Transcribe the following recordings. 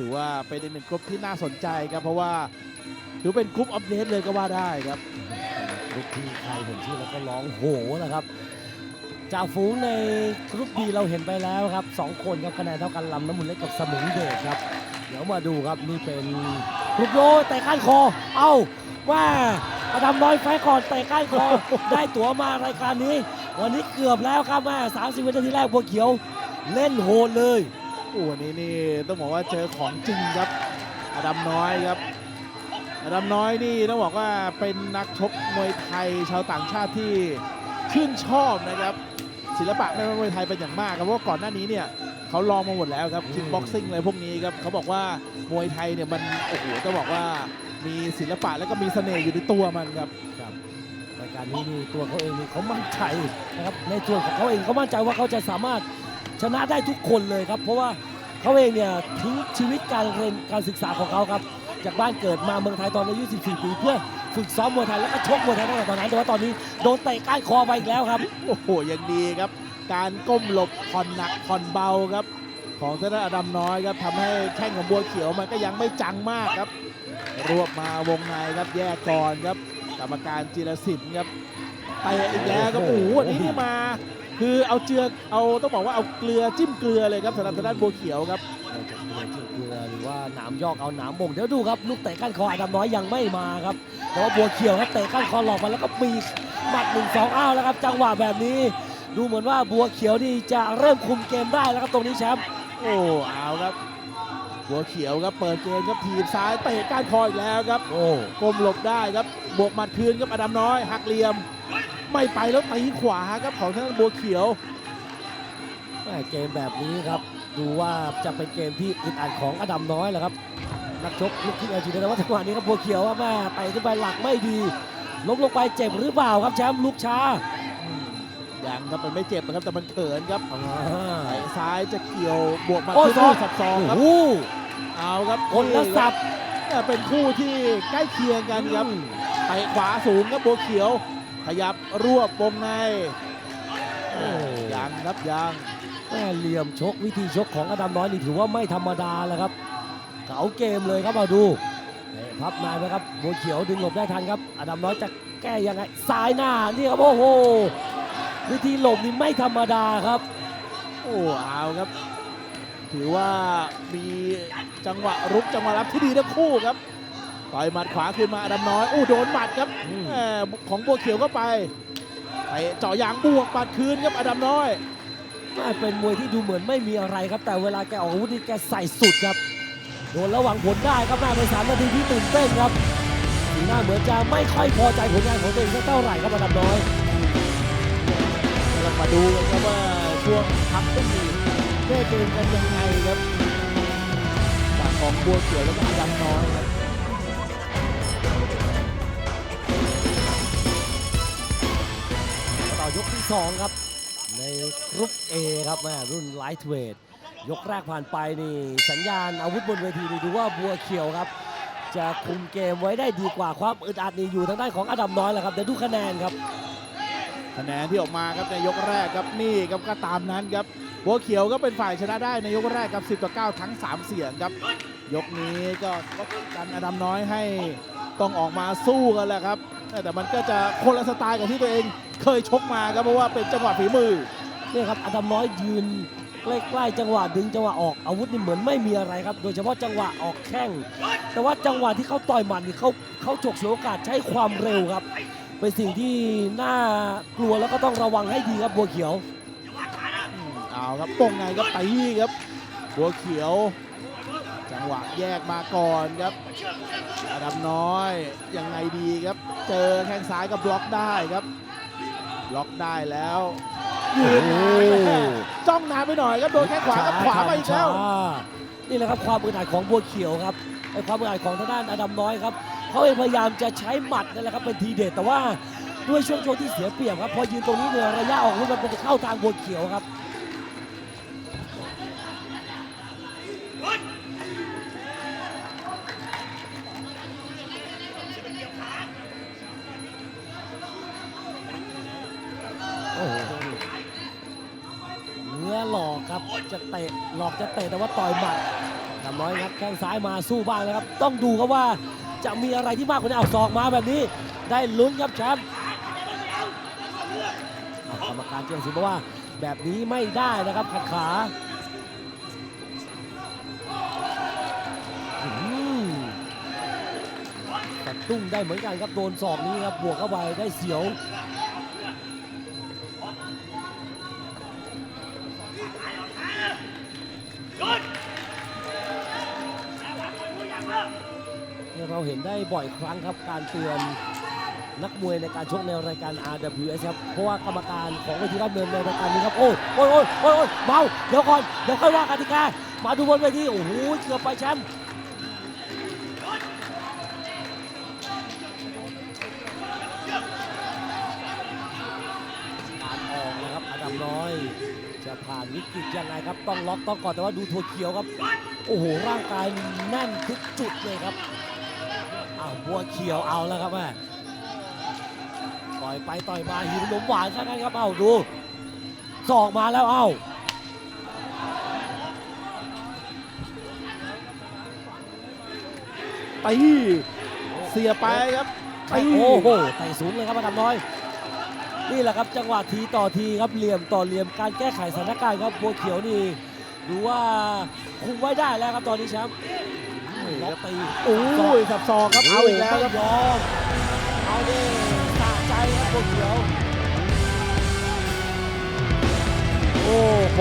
ถือว่าเป็นอีกหนึ่งกลุ่มที่น่าสนใจครับ เพราะว่าถือเป็นกลุ่มอัปเดตเลยก็ว่าได้ครับลูกที่ใครเห็นชื่อแล้วก็ร้องโหนะครับจากฝูงในกรุ๊ปดีเราเห็นไปแล้วครับสองคนครับคะแนนเท่ากันลำน้ำมุนเล็กกับสมิงเดชครับ เดี๋ยวมาดูครับนี่เป็นกรุ๊ปโลแต่ก้านคอ เอ้าว่าอดัมน้อยไฟก่อนแต่ก้านคอได้ตั๋วมารายการนี้ วันนี้เกือบแล้วครับแม่สามสิบวินาทีแรกบัวเขียว เล่นโหดเลย อู้วันนี้นี่ต้องบอกว่าเจอของจริงครับอดัมน้อยครับอดัมน้อยนี่ต้องบอกว่าเป็นนักชกมวยไทยชาวต่างชาติที่ชื่นชอบนะครับ ศิลปะในมวยไทยเป็นอย่างมากครับเพราะว่าก่อนหน้านี้เนี่ยเขาลองมาหมดแล้วครับคิกบ็อกซิ่งอะไรพวกนี้ครับเขาบอกว่ามวยไทยเนี่ยมันโอ้โหต้องบอกว่ามีศิลปะแล้วก็มีเสน่ห์อยู่ในตัวมันครับครับรายการนี้นี่ตัวเขาเองนี่เขามั่นใจนะครับในส่วนของเขาเองเขามั่นใจว่าเขาจะสามารถ ชนะได้ทุกคนเลยครับ เพราะว่าเขาเองเนี่ยทิ้งชีวิตการเรียนการศึกษาของเขาครับ จากบ้านเกิดมาเมืองไทยตอนอายุ 14 ปีเพื่อฝึกซ้อมมวยไทยแล้วก็ชกมวยไทยตั้งแต่ตอนนั้นแต่ว่าตอนนี้โดนเตะก้านคอไปอีกแล้วครับ โอ้โหยังดีครับ การก้มหลบผ่อนหนักผ่อนเบาครับ ของทางด้านอดัมน้อยครับทำให้แข้งของบัวเขียวมันก็ยังไม่จังมากครับ รวบมาวงในครับแยกก่อนครับ กรรมการจิรสินครับเตะอีกแล้วครับโอ้โหโหวันนี้นี่มา คือเอาเจือเอาต้องบอกว่าเอาเกลือจิ้มเกลือเลยครับสำหรับทางด้านบัวเขียวครับเราจะเกลือจิ้มเกลือหรือว่าหนามยอกเอาหนามบ่งเดี๋ยวดูครับลูกเตะก้านคออดัมน้อยยังไม่มาครับแต่ว่าบัวเขียวครับเตะก้านคอหลอกมาแล้วก็ปีกหมัดหนึ่งสองอ้าวแล้วครับจังหวะแบบนี้ ดูเหมือนว่าบัวเขียวนี่จะเริ่มคุมเกมได้แล้วครับตรงนี้แชมป์โอ้เอาครับบัวเขียวครับเปิดเกมครับทีบซ้ายเตะก้านคออีกแล้วครับโอ้ก้มหลบได้ครับบวกหมัดคืนครับอดัมน้อยหักเหลี่ยม ไม่ไปแล้วตีขวาครับของทางด้านบัวเขียวแม่เกมแบบนี้ครับดูว่าจะเป็นเกมที่อึดอัดของอดัมน้อยแหละครับนักชกลูกที่อาชีพแต่ว่าจังหวะนี้ครับบัวเขียวว่าแม่ไปขึ้นไปหลักไม่ดีล้มลงไปเจ็บหรือเปล่าครับแชมป์ลูกช้ายังครับมันไม่เจ็บนะครับแต่มันเขินครับอ่าเตะซ้ายจะเกี่ยวบวกหมัดโอ้ยคืนศอกสับซองโอ้ครับโหเอาครับคนละสับเนี่ยเป็นคู่ที่ใกล้เคียงกันครับเตะขวาสูงครับบัวเขียว ขยับรวบวงในโอ้ยังครับยังแม่เหลี่ยมชกวิธีชกของอดัมน้อยนี่ถือว่าไม่ธรรมดาแล้วครับเก๋าเกมเลยครับมาดูเตะพับนายไปครับบัวเขียวดึงหลบได้ทันครับอดัมน้อยจะแก้ยังไงซ้ายหน้านี่ครับโอ้โหวิธีหลบนี่ไม่ธรรมดาครับ โอ้เอาครับ ถือว่ามีจังหวะรุกจังหวะรับที่ดีทั้งคู่ครับ ต่อยหมัดขวาขึ้นมาอดัมน้อยอู้โดนหมัดครับอืมแหม่ของบัวเขียวเข้าไปไปเจาะยางบวกปัดคืนครับอดัมน้อยแม่เป็นมวยที่ดูเหมือนไม่มีอะไรครับ แต่เวลาแกออกอาวุธนี่แกใส่สุดครับ โดนระหวังผลได้ครับแม่เป็นสามนาทีที่ตื่นเต้นครับสีหน้าเหมือนจะไม่ค่อยพอใจผลงานของตัวเองสักเท่าไหร่ครับอดัมน้อยเรามาดูกันครับว่าช่วงพักต้องมีแก้เกมกันยังไงครับจากของบัวเขียวแล้วก็อดัมน้อยครับ ยกที่ 2 ครับ ในกรุ๊ป A ครับแม่รุ่นไลท์เวทยกแรกผ่านไปนี่สัญญาณอาวุธบนเวทีนี่ดูว่าบัวเขียวครับ จะคุมเกมไว้ได้ดีกว่าความอึดอัดนี่อยู่ทางด้านของอดัมน้อยแหละครับเดี๋ยวดูคะแนนครับ คะแนนที่ออกมาครับในยกแรกครับนี่ครับก็ตามนั้นครับบัวเขียวก็เป็นฝ่ายชนะได้ในยกแรกครับ 10ต่อ9ทั้ง 3 เสียงครับ ยกนี้ก็ก็ดันอดัมน้อยให้ต้องออกมาสู้กันแหละครับ แต่มันก็จะคนละสไตล์กับที่ตัวเองเคยชกมาครับเพราะว่าเป็นจังหวะฝีมือนี่ครับอดัมน้อยยืนใกล้ๆจังหวะดึงจังหวะออกอาวุธนี่เหมือนไม่มีอะไรครับ โดยเฉพาะจังหวะออกแข้งแต่ว่าจังหวะที่เขาต่อยหมัดนี่เขาเขาฉกฉวยโอกาสใช้ความเร็วครับเป็นสิ่งที่น่ากลัวแล้วก็ต้องระวังให้ดีครับบัวเขียวอืมเอาครับปงไงครับตีครับบัวเขียว จังหวะแยกมาก่อนครับอดัมน้อยยังไงดีครับ เจอแข้งซ้ายก็บล็อกได้ครับ บล็อกได้แล้วยืนนานแม่จ้องนานไปหน่อยครับโดนแข้งขวากับขวาไปอีกแล้วช้านี่แหละครับความอึดอัดของบัวเขียวครับไอ้ความอึดอัดของทางด้านอดัมน้อยครับเขาเองพยายามจะใช้หมัดนั่นแหละครับเป็นทีเด็ดแต่ว่าด้วยช่วงโชว์ที่เสียเปรียบครับพอยืนตรงนี้เนี่ยระยะออกอาวุธมันเป็นเข้าทางบัวเขียวครับ ครับจะเตะหลอกจะเตะแต่ว่าต่อยหมัดดำน้อยครับแข้งซ้ายมาสู้บ้างนะครับ ต้องดูครับว่าจะมีอะไรที่มากกว่านี้เอาศอกมาแบบนี้ได้ลุ้นครับแชมป์กรรมการเจียงสิบอกว่าแบบนี้ไม่ได้นะครับขัดขาแต่ตุ้งได้เหมือนกันครับโดนศอกนี้ครับบวกเข้าไปได้เสียว เห็นได้บ่อยครั้งครับการเตือนนักมวยในการชกในรายการ RWS ครับ เพราะว่ากรรมการของเวทีรับเนินในรายการนี้ครับ โอ้ยโอ้ยโอ้ยโอ้ยเมาเดี๋ยวก่อนเดี๋ยวค่อยว่ากติกา มาดูบนเวที โอ้โหเกือบไปแชมป์การออกนะครับอดัมน้อย จะผ่านวิกฤตยังไงครับ ต้องล็อกต้องก่อนแต่ว่าดูถั่วเขียวครับ โอ้โห ร่างกายแน่นทุกจุดเลยครับ อ้าวบัวเขียวเอาแล้วครับแม่ต่อยไปต่อยมาหิวขนมหวานซะงั้นครับเอ้าดูสอกมาแล้วเอ้าตีเสียไปครับไปโอ้โหไต่สูงเลยครับอาดำน้อย นี่แหละครับจังหวะทีต่อทีครับเหลี่ยมต่อเหลี่ยมการแก้ไขสถานการณ์ครับบัวเขียวนี่ดูว่าคุมไว้ได้แล้วครับตอนนี้แชมป์ ล็อกตีโอ้ยสับศอกครับเอาอีกแล้วครับไม่ยอมเอาดิสะใจครับบัวเขียวโอ้โห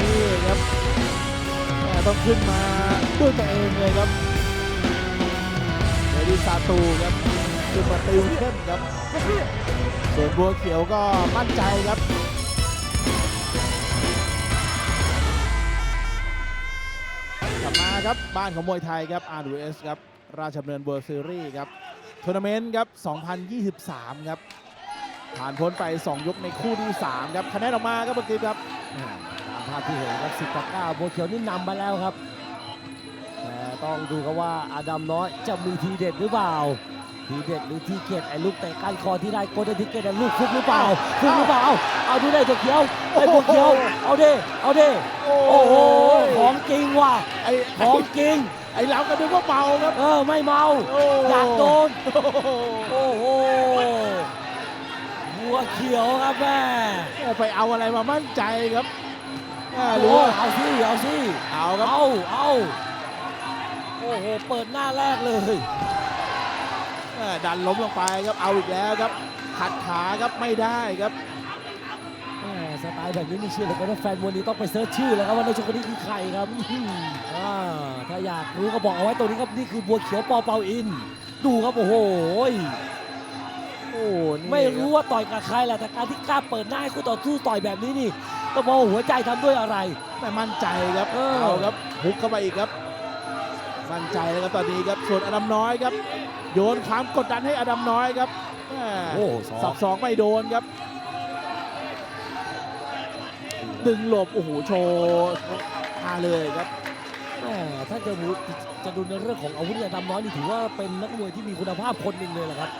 นี่ครับแม่ต้องขึ้นมาด้วยตัวเองเลยครับเดดิซาตูครับขึ้นมาติวเข้มครับส่วนบัวเขียวก็มั่นใจครับ มาครับ บ้านของมวยไทยครับ RWS ครับ ราชดำเนินเวิร์ซีรีส์ครับทัวร์นาเมนต์ครับ 2023 ครับ ผ่านพ้นไป 2 ยกในคู่ที่ 3 ครับคะแนนออกมาครับเมื่อกี้ครับตามภาพที่เห็นครับสิบต่อเก้าบัวเขียวนี่นำมาแล้วครับแต่ต้องดูครับว่าอาดัมน้อยจะมีทีเด็ดหรือเปล่า ทีเด็ดหรือทีเกตไอ้ลูกเตะก้านคอที่ได้โกลเด้นทิกเก็ตลูกฟุกหรือเปล่าฟุกหรือเปล่าเอาเอาดูได้ตัวเขียวไอ้บัวเขียวเอาดิเอาดิโอ้โหของจริงว่ะไอ้ของจริงไอ้เราก็นึกว่าเมาครับเออไม่เมาโอ้อยากโดนโอ้โหโอ้โหบัวเขียวครับแม่ไปเอาอะไรมามั่นใจครับแม่โอ้รู้ว่าเอาสิเอาสิเอาครับเอาเอาโอ้โหเปิดหน้าแรกเลยแม่ ดันล้มลงไปครับเอาอีกแล้วครับขัดขาครับไม่ได้ครับแหม่สไตล์แบบนี้นี่เชื่อเลยว่าแฟนมวยนี้ต้องไปเซิร์ชชื่อแล้วครับว่าในกชกคนนี้คือใครครับอ่าถ้าอยากรู้ก็บอกเอาไว้ตรงนี้ครับนี่คือบัวเขียวปอเปาอิน ดูครับโอ้โหโอ้นี่ไม่รู้ว่าต่อยกับใครแหละแต่การที่กล้าเปิดหน้าให้คู่ต่อสู้ต่อยแบบนี้นี่ต้องบอกว่าหัวใจทำด้วยอะไรไม่มั่นใจครับเออเอาครับฮุกเข้าไปอีกครับ มั่นใจแล้วครับตอนนี้ครับส่วนอดัมน้อยครับ โยนความกดดันให้อดัมน้อยครับแม่โอ้สสัอบบสองไม่โดนครับ ดึงหลบโอ้โหโชว์มาเลยครับแหม่ถ้าจะดูจะดูในเรื่องของอาวุธยาดำน้อยนี่ถือว่าเป็นนักมวยที่มีคุณภาพคนหนึ่งเลยแหละครับ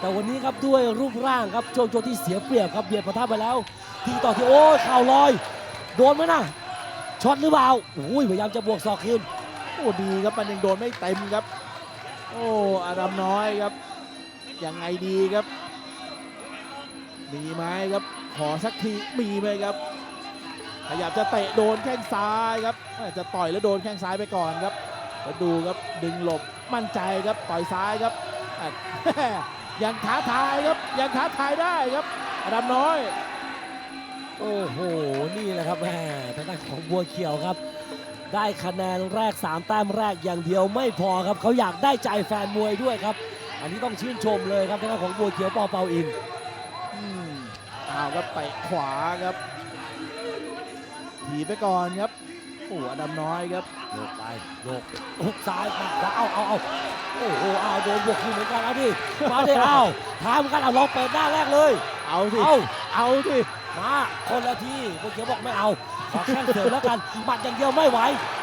แต่วันนี้ครับด้วยรูปร่างครับช่วงโจที่เสียเปรียบครับเบียดประทับไปแล้ว ทีต่อที่โอ้ยเข่าลอย โดนไหมนะช็อตหรือเปล่าอุ้ยพยายามจะบวกศอกคืนโอ้ดีครับมันยังโดนไม่เต็มครับ โอ้อาดัมน้อยครับยังไงดีครับ มีไหมครับขอสักทีมีไหมครับขยับจะเตะโดนแข้งซ้ายครับอ้ยจะต่อยแล้วโดนแข้งซ้ายไปก่อนครับแล้วดูครับดึงหลบมั่นใจครับต่อยซ้ายครับยังท้าทายครับยังท้าทายได้ครับอดัมน้อย โอ้โห นี่แหละครับแหมทางด้านของบัวเขียวครับ ได้คะแนนแรก 3 แต้มแรกอย่างเดียวไม่พอครับเขาอยากได้ใจแฟนมวยด้วยครับ อันนี้ต้องชื่นชมเลยครับทางด้านของบัวเขียวปอเปาอินอืมเอาครับเตะขวาครับถีบไปก่อนครับโอ้อดัมน้อยครับโยกไปโยกหุกซ้ายมาขวาเอาเอาเอาโอ้โหเอาโดนบวกคืนเหมือนกันเอาดิมาดิเอาท้ายเหมือนกันเอาลองเปิดหน้าแรกเลย เอาสิเอาเอาสิมาคนละทีบัวเขียวบอกไม่เอา ขอแข้งเสริมแล้วกันหมัดอย่างเดียวไม่ไหว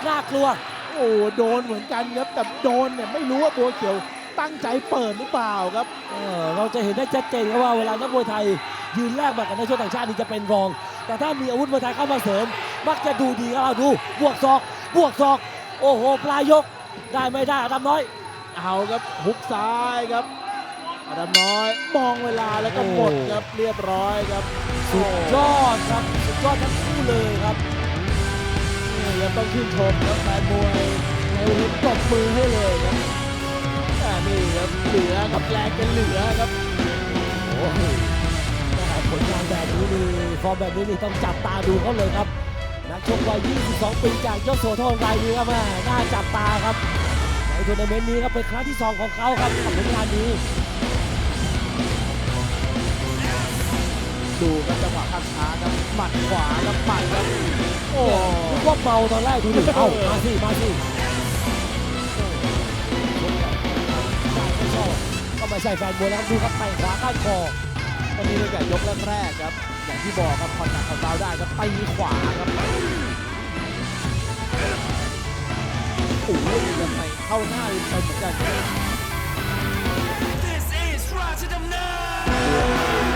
น่ากลัว โอ้โดนเหมือนกันครับแต่โดนเนี่ยไม่รู้ว่าบัวเขียวตั้งใจเปิดหรือเปล่าครับ เออเราจะเห็นได้ชัดเจนครับว่าเวลานักมวยไทย ยืนแลกหมัดกับนักชกต่างชาตินี่จะเป็นรอง แต่ถ้ามีอาวุธมวยไทยเข้ามาเสริม มักจะดูดีครับเอาดูบวกศอก บวกศอก โอ้โหปลายยกได้ไม่ได้อดัมน้อย เอาครับฮุกซ้ายครับ อดัมน้อยมองเวลาแล้วก็หมดครับเรียบร้อยครับสุดยอดครับสุดยอดทั้งคู่เลยครับนี่ครับต้องชื่นชมครับแฟนมวยในวันนี้ตบมือให้เลยครับแต่นี่ครับเหลือกับแรงกันเหลือครับโอ้โหแต่ผลงานแบบนี้นี่ฟอร์มแบบนี้นี่ต้องจับตาดูเขาเลยครับนักชกวัย 22 ปีจากยโสธรรายนี้ครับแม่น่าจับตาครับในทัวร์นาเมนต์นี้ครับเป็นครั้งที่ 2 ของเขาครับกับผลงานนี้ ดูครับจังหวะข้างช้าครับหมัดขวาครับหมัดครับโอ้นึกว่าเมาตอนแรกดูดิเอ้ามาสิมาสิก็ไม่ใช่แฟนมวยแล้วครับดูครับไปขวาก้านคอตอนนี้ตั้งแต่ยกแรกๆครับ อย่างที่บอกครับคอนหนักคอนเบาได้ครับตีขวาครับโอ้โหยังไงเข้าหน้าเลยไปเหมือนกันครับ This is Rotterdam now.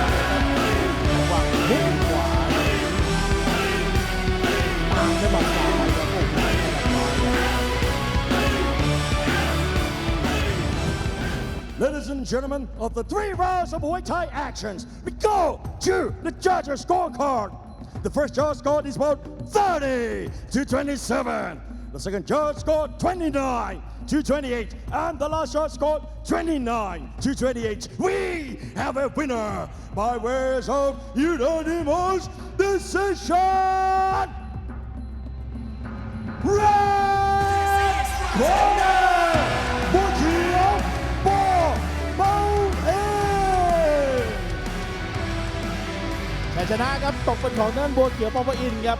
Ladies and gentlemen, of the three rounds of Muay Thai actions, we go to the judges' scorecard. The first judge scored is about 30 to 27. The second judge scored 29 to 28. And the last judge scored 29 to 28. We have a winner by ways of unanimous decision. Red ชนะครับตกเป็นของท่านบัวเขียวปอปอินครับ